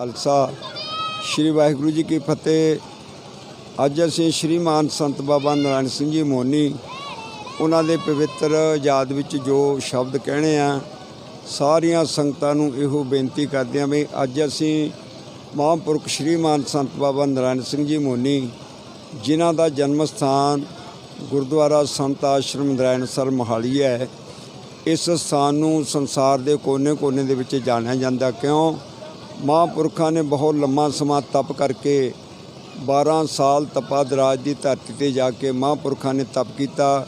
ਖਾਲਸਾ। ਸ੍ਰੀ ਵਾਹਿਗੁਰੂ ਜੀ ਕੀ ਫਤਿਹ। ਅੱਜ ਅਸੀਂ ਸ਼੍ਰੀਮਾਨ ਸੰਤ ਬਾਬਾ ਨਾਰਾਇਣ ਸਿੰਘ ਜੀ ਮੋਨੀ, ਉਹਨਾਂ ਦੇ ਪਵਿੱਤਰ ਯਾਦ ਵਿੱਚ ਜੋ ਸ਼ਬਦ ਕਹਿਣੇ ਆ, ਸਾਰੀਆਂ ਸੰਗਤਾਂ ਨੂੰ ਇਹੋ ਬੇਨਤੀ ਕਰਦੇ ਹਾਂ ਵੀ ਅੱਜ ਅਸੀਂ ਮਹਾਂਪੁਰਖ ਸ਼੍ਰੀਮਾਨ ਸੰਤ ਬਾਬਾ ਨਾਰਾਇਣ ਸਿੰਘ ਜੀ ਮੋਨੀ, ਜਿਨ੍ਹਾਂ ਦਾ ਜਨਮ ਸਥਾਨ ਗੁਰਦੁਆਰਾ ਸੰਤ ਆਸ਼ਰਮ ਨਾਰਾਇਣ ਸਰ ਮੋਹਾਲੀ ਹੈ, ਇਸ ਸਥਾਨ ਨੂੰ ਸੰਸਾਰ ਦੇ ਕੋਨੇ-ਕੋਨੇ ਦੇ ਵਿੱਚ ਜਾਣਿਆ ਜਾਂਦਾ ਕਿਉਂ? ਮਹਾਂਪੁਰਖਾਂ ਨੇ ਬਹੁਤ ਲੰਮਾ ਸਮਾਂ ਤਪ ਕਰਕੇ 12 ਸਾਲ ਤਪਾਦਰਾਜ ਦੀ ਧਰਤੀ ਤੇ ਜਾ ਕੇ ਮਹਾਂਪੁਰਖਾਂ ਨੇ ਤਪ ਕੀਤਾ,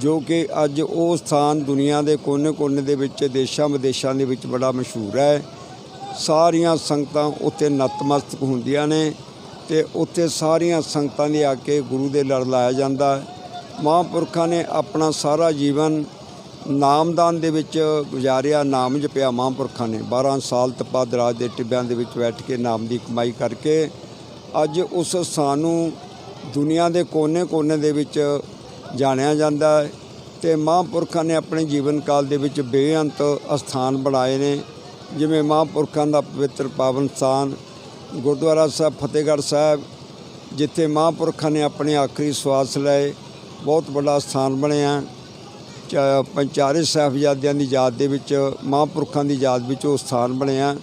ਜੋ ਕਿ ਅੱਜ ਉਹ ਸਥਾਨ ਦੁਨੀਆ ਦੇ ਕੋਨੇ-ਕੋਨੇ ਦੇ ਵਿੱਚ, ਦੇਸ਼ਾਂ ਵਿਦੇਸ਼ਾਂ ਦੇ ਵਿੱਚ ਬੜਾ ਮਸ਼ਹੂਰ ਹੈ। ਸਾਰੀਆਂ ਸੰਗਤਾਂ ਉੱਥੇ ਨਤਮਸਤਕ ਹੁੰਦੀਆਂ ਨੇ ਤੇ ਉੱਥੇ ਸਾਰੀਆਂ ਸੰਗਤਾਂ ਨੇ ਆ ਕੇ ਗੁਰੂ ਦੇ ਲੜ ਲਾਇਆ ਜਾਂਦਾ। ਮਹਾਂਪੁਰਖਾਂ ਨੇ ਆਪਣਾ ਸਾਰਾ ਜੀਵਨ ਨਾਮਦਾਨ ਦੇ ਵਿੱਚ ਗੁਜ਼ਾਰਿਆ ਨਾਮ ਜਪਿਆ ਮਹਾਂਪੁਰਖਾਂ ਨੇ। 12 ਸਾਲ ਤਪਾਦਰਾਜ ਦੇ ਟਿੱਬਿਆਂ ਦੇ ਵਿੱਚ ਬੈਠ ਕੇ ਨਾਮ ਦੀ ਕਮਾਈ ਕਰਕੇ ਅੱਜ ਉਸ ਸਥਾਨ ਨੂੰ ਦੁਨੀਆ ਦੇ ਕੋਨੇ-ਕੋਨੇ ਦੇ ਵਿੱਚ ਜਾਣਿਆ ਜਾਂਦਾ ਹੈ ਤੇ ਮਹਾਂਪੁਰਖਾਂ ਨੇ ਆਪਣੇ ਜੀਵਨ ਕਾਲ ਦੇ ਵਿੱਚ ਬੇਅੰਤ ਅਸਥਾਨ ਬਣਾਏ ਨੇ। ਜਿਵੇਂ ਮਹਾਂਪੁਰਖਾਂ ਦਾ ਪਵਿੱਤਰ ਪਾਵਨ ਸਥਾਨ ਗੁਰਦੁਆਰਾ ਸਾਹਿਬ, ਫਤਿਹਗੜ੍ਹ ਸਾਹਿਬ, ਜਿੱਥੇ ਮਹਾਂਪੁਰਖਾਂ ਨੇ ਆਪਣੇ ਆਖਰੀ ਸਵਾਸ ਲਏ, ਬਹੁਤ ਵੱਡਾ ਸਥਾਨ ਬਣਿਆ। ਚ- ਪੰਚਾਰੇ ਸਾਹਿਬਜ਼ਾਦਿਆਂ ਦੀ ਯਾਦ ਦੇ ਵਿੱਚ, ਮਹਾਂਪੁਰਖਾਂ ਦੀ ਯਾਦ ਵਿੱਚ ਉਹ ਸਥਾਨ ਬਣਿਆ।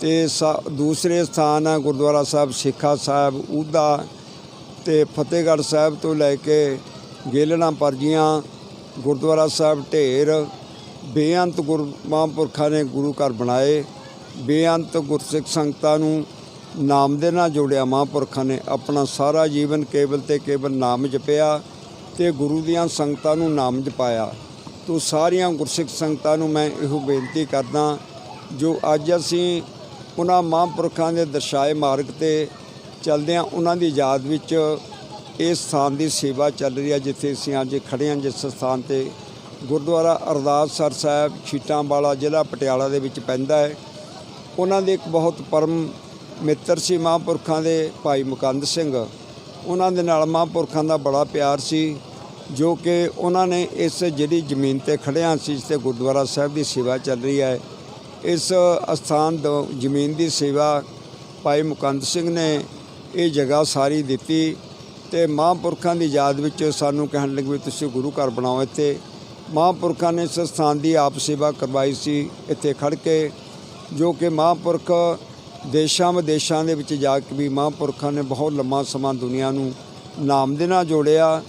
ਤੇ ਸਾ- ਦੂਸਰੇ ਸਥਾਨ ਆ ਗੁਰਦੁਆਰਾ ਸਾਹਿਬ ਸਿੱਖਾ ਸਾਹਿਬ ਊਦਾ ਤੇ ਫਤਿਹਗੜ੍ਹ ਸਾਹਿਬ ਤੋਂ ਲੈ ਕੇ ਗੇਲਣਾ ਪਰਜੀਆਂ ਗੁਰਦੁਆਰਾ ਸਾਹਿਬ ਢੇਰ, ਬੇਅੰਤ ਗੁਰ ਮਹਾਂਪੁਰਖਾਂ ਨੇ ਗੁਰੂ ਘਰ ਬਣਾਏ। ਬੇਅੰਤ ਗੁਰਸਿੱਖ ਸੰਗਤਾਂ ਨੂੰ ਨਾਮ ਦੇ ਨਾਲ ਜੋੜਿਆ ਮਹਾਂਪੁਰਖਾਂ ਨੇ। ਆਪਣਾ ਸਾਰਾ ਜੀਵਨ ਕੇਵਲ ਤੇ ਕੇਵਲ ਨਾਮ ਜਪਿਆ। ਤੇ ਗੁਰੂ ਦੀਆਂ ਸੰਗਤਾਂ ਨੂੰ ਨਾਮ ਜਪਾਇਆ। ਤੋ ਸਾਰੀਆਂ ਗੁਰਸਿੱਖ ਸੰਗਤਾਂ ਨੂੰ ਮੈਂ ਇਹੋ ਬੇਨਤੀ ਕਰਦਾ ਜੋ ਅੱਜ ਅਸੀਂ ਉਹਨਾਂ ਮਹਾਂਪੁਰਖਾਂ ਦੇ ਦਰਸਾਏ ਮਾਰਗ ਤੇ ਚੱਲਦਿਆਂ ਉਹਨਾਂ ਦੀ ਯਾਦ ਵਿੱਚ ਇਸ ਸਥਾਨ ਦੀ ਸੇਵਾ ਚੱਲ ਰਹੀ ਹੈ ਜਿੱਥੇ ਅਸੀਂ ਅੱਜ ਖੜੇ ਹਾਂ, ਜਿਸ ਸਥਾਨ ਤੇ ਗੁਰਦੁਆਰਾ ਅਰਦਾਸਸਰ ਸਾਹਿਬ ਛੀਟਾਂ ਵਾਲਾ ਜ਼ਿਲ੍ਹਾ ਪਟਿਆਲਾ ਦੇ ਵਿੱਚ ਪੈਂਦਾ ਹੈ। ਉਹਨਾਂ ਦੇ ਇੱਕ ਬਹੁਤ ਪਰਮ ਮਿੱਤਰ ਸੀ ਮਹਾਂਪੁਰਖਾਂ ਦੇ ਭਾਈ ਮੁਕੰਦ ਸਿੰਘ। ਉਹਨਾਂ ਦੇ ਨਾਲ ਮਹਾਂਪੁਰਖਾਂ ਦਾ ਬੜਾ ਪਿਆਰ ਸੀ, ਜੋ ਕਿ ਉਹਨਾਂ ਨੇ ਇਸ ਜਿਹੜੀ ਜ਼ਮੀਨ ਤੇ ਖੜਿਆ ਸੀ ਜਿਸ ਤੇ ਗੁਰਦੁਆਰਾ ਸਾਹਿਬ ਦੀ ਸੇਵਾ ਚੱਲ ਰਹੀ ਹੈ, ਇਸ ਅਸਥਾਨ ਤੋਂ ਜ਼ਮੀਨ ਦੀ ਸੇਵਾ ਭਾਈ ਮੁਕੰਦ ਸਿੰਘ ਨੇ ਇਹ ਜਗ੍ਹਾ ਸਾਰੀ ਦਿੱਤੀ ਤੇ ਮਹਾਂਪੁਰਖਾਂ ਦੀ ਯਾਦ ਵਿੱਚ ਸਾਨੂੰ ਕਹਿਣ ਲੱਗੇ ਵੀ ਤੁਸੀਂ ਗੁਰੂ ਘਰ ਬਣਾਓ ਇੱਥੇ। ਮਹਾਂਪੁਰਖਾਂ ਨੇ ਇਸ ਸਥਾਨ ਦੀ ਆਪ ਸੇਵਾ ਕਰਵਾਈ ਸੀ, ਇੱਥੇ ਖੜ ਕੇ, ਜੋ ਕਿ ਮਹਾਂਪੁਰਖ ਦੇਸ਼ਾਂ ਵਿਦੇਸ਼ਾਂ ਦੇ ਵਿੱਚ ਜਾ ਕੇ ਵੀ ਮਹਾਂਪੁਰਖਾਂ ਨੇ ਬਹੁਤ ਲੰਮਾ ਸਮਾਂ ਦੁਨੀਆ ਨੂੰ ਨਾਮ ਦੇ ਨਾਲ ਜੋੜਿਆ।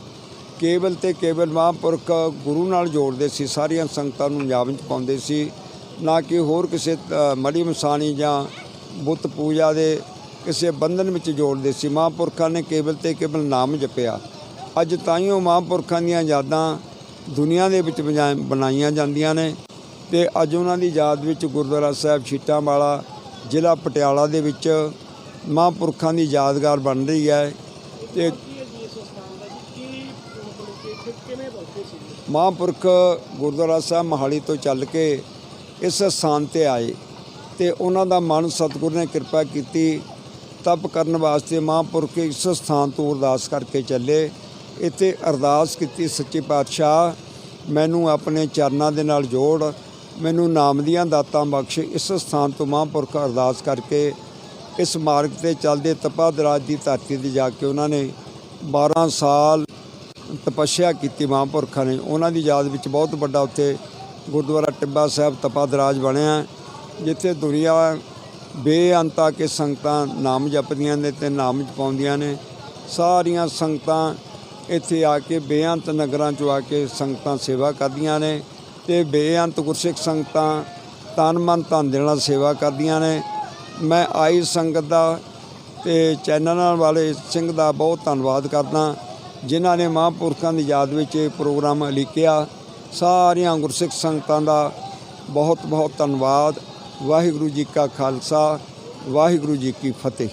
ਕੇਵਲ ਤੇ ਕੇਵਲ ਮਹਾਂਪੁਰਖ ਗੁਰੂ ਨਾਲ ਜੋੜਦੇ ਸੀ, ਸਾਰੀਆਂ ਸੰਗਤਾਂ ਨੂੰ ਪੰਜਾਬ ਵਿੱਚ ਪਾਉਂਦੇ ਸੀ। ਨਾ ਕਿ ਹੋਰ ਕਿਸੇ ਮੜੀ ਮਸਾਣੀ ਜਾਂ ਬੁੱਤ ਪੂਜਾ ਦੇ ਕਿਸੇ ਬੰਧਨ ਵਿੱਚ ਜੋੜਦੇ ਸੀ। ਮਹਾਂਪੁਰਖਾਂ ਨੇ ਕੇਵਲ ਤੇ ਕੇਵਲ ਨਾਮ ਜਪਿਆ। ਅੱਜ ਤਾਈਓ ਮਹਾਂਪੁਰਖਾਂ ਦੀਆਂ ਯਾਦਾਂ ਦੁਨੀਆ ਦੇ ਵਿੱਚ ਬਜਾ- ਬਣਾਈਆਂ ਜਾਂਦੀਆਂ ਨੇ ਤੇ ਅੱਜ ਉਹਨਾਂ ਦੀ ਯਾਦ ਵਿੱਚ ਗੁਰਦੁਆਰਾ ਸਾਹਿਬ ਛੀਟਾਂ ਵਾਲਾ ਜ਼ਿਲ੍ਹਾ ਪਟਿਆਲਾ ਦੇ ਵਿੱਚ ਮਹਾਂਪੁਰਖਾਂ ਦੀ ਯਾਦਗਾਰ ਬਣ ਰਹੀ ਹੈ ਤੇ ਮਹਾਂਪੁਰਖ ਗੁਰਦੁਆਰਾ ਸਾਹਿਬ ਮਹਾਲੀ ਤੋਂ ਚੱਲ ਕੇ ਇਸ ਸਥਾਨ ਤੇ ਆਏ ਤੇ ਉਹਨਾਂ ਦਾ ਮਨ ਸਤਿਗੁਰ ਨੇ ਕਿਰਪਾ ਕੀਤੀ ਤਪ ਕਰਨ ਵਾਸਤੇ ਮਹਾਂਪੁਰਖ ਇਸ ਸਥਾਨ ਤੋਂ ਅਰਦਾਸ ਕਰਕੇ ਚੱਲੇ। ਇੱਥੇ ਅਰਦਾਸ ਕੀਤੀ, ਸੱਚੇ ਪਾਤਸ਼ਾਹ, ਮੈਨੂੰ ਆਪਣੇ ਚਰਨਾਂ ਦੇ ਨਾਲ ਜੋੜ ਮੈਨੂੰ ਨਾਮ ਦੀਆਂ ਦਾਤਾਂ ਬਖਸ਼ ਇਸ ਸਥਾਨ ਤੋਂ ਮਹਾਂਪੁਰਖ ਅਰਦਾਸ ਕਰਕੇ ਇਸ ਮਾਰਗ ਤੇ ਚੱਲਦੇ ਤਪਾ ਦਰਾਜ ਦੀ ਧਰਤੀ ਤੇ ਜਾ ਕੇ ਉਹਨਾਂ ਨੇ 12 ਸਾਲ ਤਪੱਸਿਆ ਕੀਤੀ ਮਹਾਂਪੁਰਖਾਂ ਨੇ। ਉਹਨਾਂ ਦੀ ਯਾਦ ਵਿੱਚ ਬਹੁਤ ਵੱਡਾ ਉੱਥੇ ਗੁਰਦੁਆਰਾ ਟਿੱਬਾ ਸਾਹਿਬ ਤਪਾ ਦਰਾਜ ਬਣਿਆ, ਜਿੱਥੇ ਦੁਨੀਆ ਬੇਅੰਤਾ ਕੇ ਸੰਗਤਾਂ ਨਾਮ ਜਪਦੀਆਂ ਨੇ ਤੇ ਨਾਮ ਜਪਾਉਂਦੀਆਂ ਨੇ। ਸਾਰੀਆਂ ਸੰਗਤਾਂ ਇੱਥੇ ਆ ਕੇ ਬੇਅੰਤ ਨਗਰਾਂ 'ਚੋਂ ਆ ਕੇ ਸੰਗਤਾਂ ਸੇਵਾ ਕਰਦੀਆਂ ਨੇ। ਤੇ ਬੇਅੰਤ ਗੁਰਸਿੱਖ ਸੰਗਤਾਂ ਤਨ ਮਨ ਧਨ ਦੇ ਨਾਲ ਸੇਵਾ ਕਰਦੀਆਂ ਨੇ। ਮੈਂ ਆਈ ਸੰਗਤ ਦਾ ਤੇ ਚੈਨਲ ਵਾਲੇ ਸਿੰਘ ਦਾ ਬਹੁਤ ਧੰਨਵਾਦ ਕਰਦਾ। ਜਿਨ੍ਹਾਂ ਨੇ ਮਹਾਂਪੁਰਖਾਂ ਦੀ ਯਾਦ ਵਿੱਚ ਇਹ ਪ੍ਰੋਗਰਾਮ ਲਿਖਿਆ ਸਾਰੀਆਂ ਗੁਰਸਿੱਖ ਸੰਗਤਾਂ ਦਾ ਬਹੁਤ ਬਹੁਤ ਧੰਨਵਾਦ। ਵਾਹਿਗੁਰੂ ਜੀ ਕਾ ਖਾਲਸਾ, ਵਾਹਿਗੁਰੂ ਜੀ ਕੀ ਫਤਿਹ।